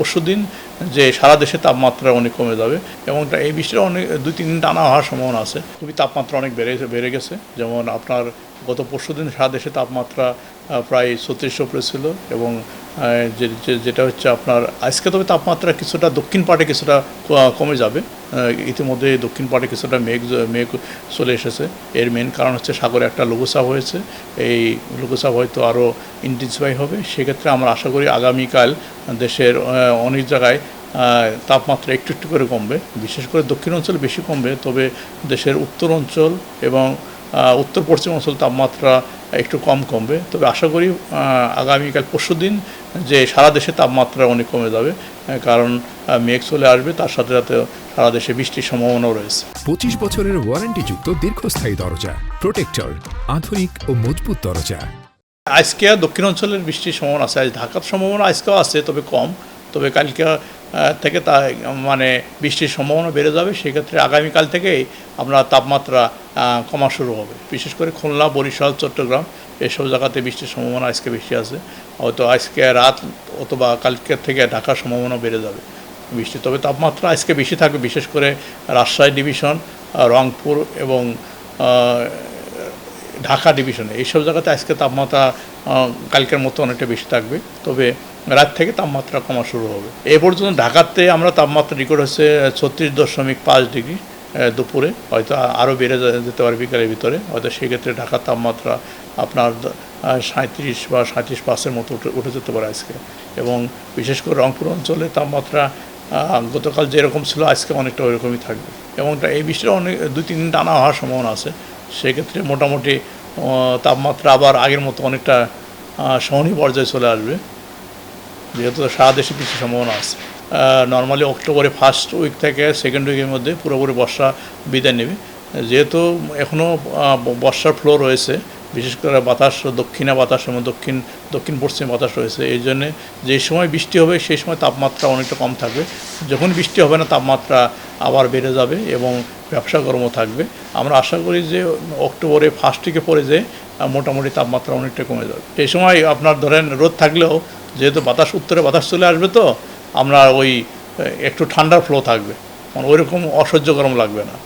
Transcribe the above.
পরশু দিন যে সারা দেশে তাপমাত্রা অনেক কমে যাবে এবং এই বৃষ্টিটা অনেক দুই, তিন দিন টানা হওয়ার সম্ভাবনা আছে। খুবই তাপমাত্রা অনেক বেড়ে বেড়ে গেছে। যেমন আপনার গত পরশু দিন সারা দেশে তাপমাত্রা প্রায় ছত্রিশশো উপরে ছিল এবং যেটা হচ্ছে আপনার আজকে তবে তাপমাত্রা কিছুটা দক্ষিণ পাটে কিছুটা কমে যাবে। ইতিমধ্যে দক্ষিণ পাটে কিছুটা মেঘ মেঘ চলে এসেছে। এর মেন কারণ হচ্ছে সাগরে একটা লঘুচাপ হয়েছে। এই লঘুচাপ হয়তো আরও ইন্টেন্সিফাই হবে। সেক্ষেত্রে আমরা আশা করি আগামীকাল দেশের অনেক জায়গায় তাপমাত্রা একটু একটু করে কমবে। বিশেষ করে দক্ষিণ অঞ্চলে বেশি কমবে তবে দেশের উত্তর অঞ্চল এবং উত্তর পশ্চিম অঞ্চল তাপমাত্রা একটু কম কমবে। তবে আশা করি আগামীকাল পরশু দিন যে সারা দেশে তাপমাত্রা অনেক কমে যাবে কারণ মেঘ চলে আসবে তার সাথে সাথে সারা দেশে বৃষ্টির সম্ভাবনাও রয়েছে। পঁচিশ বছরের ওয়ারেন্টিযুক্ত দীর্ঘস্থায়ী দরজা প্রোটেক্টর আধুনিক ও মজবুত দরজা। আজকে দক্ষিণ অঞ্চলের বৃষ্টির সম্ভাবনা আছে আজ ঢাকার সম্ভাবনা আজকেও আছে তবে কম। তবে কালকে থেকে তা মানে বৃষ্টির সম্ভাবনা বেড়ে যাবে, সেক্ষেত্রে আগামীকাল থেকেই আপনার তাপমাত্রা কমা শুরু হবে। বিশেষ করে খুলনা, বরিশাল, চট্টগ্রাম, এসব জায়গাতে বৃষ্টির সম্ভাবনা আজকে বেশি আছে। হয়তো আজকে রাত অথবা কালকে থেকে ঢাকার সম্ভাবনা বেড়ে যাবে বৃষ্টি। তবে তাপমাত্রা আজকে বেশি থাকবে, বিশেষ করে রাজশাহী ডিভিশন রংপুর এবং ঢাকা ডিভিশনে। এইসব জায়গাতে আজকে তাপমাত্রা কালকের মতো অনেকটা বেশি থাকবে। তবে রাত থেকে তাপমাত্রা কমা শুরু হবে। এ পর্যন্ত ঢাকাতে আমরা তাপমাত্রা রেকর্ড হচ্ছে ছত্রিশ দশমিক পাঁচ ডিগ্রি দুপুরে। হয়তো আরও বেড়ে যেতে পারে বিকালের ভিতরে। হয়তো সেক্ষেত্রে ঢাকার তাপমাত্রা আপনার সাঁত্রিশ বা সাঁত্রিশ পাঁচের মতো উঠে উঠে যেতে পারে আজকে। এবং বিশেষ করে রংপুর অঞ্চলে তাপমাত্রা গতকাল যেরকম ছিল, আজকে অনেকটা ওইরকমই থাকবে। এবং এই বৃষ্টিটা অনেক দুই তিন দিন টানা হওয়ার সম্ভাবনা আছে। সেক্ষেত্রে মোটামুটি তাপমাত্রা আবার আগের মতো অনেকটা সহনীয় পর্যায়ে চলে আসবে। যেহেতু সারা দেশে কিছু সম্ভাবনা আছে। নর্মালি অক্টোবরে ফার্স্ট উইক থেকে সেকেন্ড উইকের মধ্যে পুরোপুরি বর্ষা বিদায় নেবে। যেহেতু এখনও বর্ষার ফ্লো রয়েছে, বিশেষ করে বাতাস, দক্ষিণে বাতাস এবং দক্ষিণ দক্ষিণ পশ্চিম বাতাস রয়েছে। এই জন্যে যে সময় বৃষ্টি হবে, সেই সময় তাপমাত্রা অনেকটা কম থাকবে। যখন বৃষ্টি হবে না, তাপমাত্রা আবার বেড়ে যাবে এবং ব্যবসা গরমও থাকবে। আমরা আশা করি যে অক্টোবরে ফার্স্ট থেকে পরে যে মোটামুটি তাপমাত্রা অনেকটা কমে যাবে। সেই সময় আপনার ধরেন রোদ থাকলেও, যেহেতু বাতাস, উত্তরে বাতাস চলে আসবে তো, আমরা ওই একটু ঠান্ডার ফ্লো থাকবে। মানে ওইরকম অসহ্য গরম লাগবে না।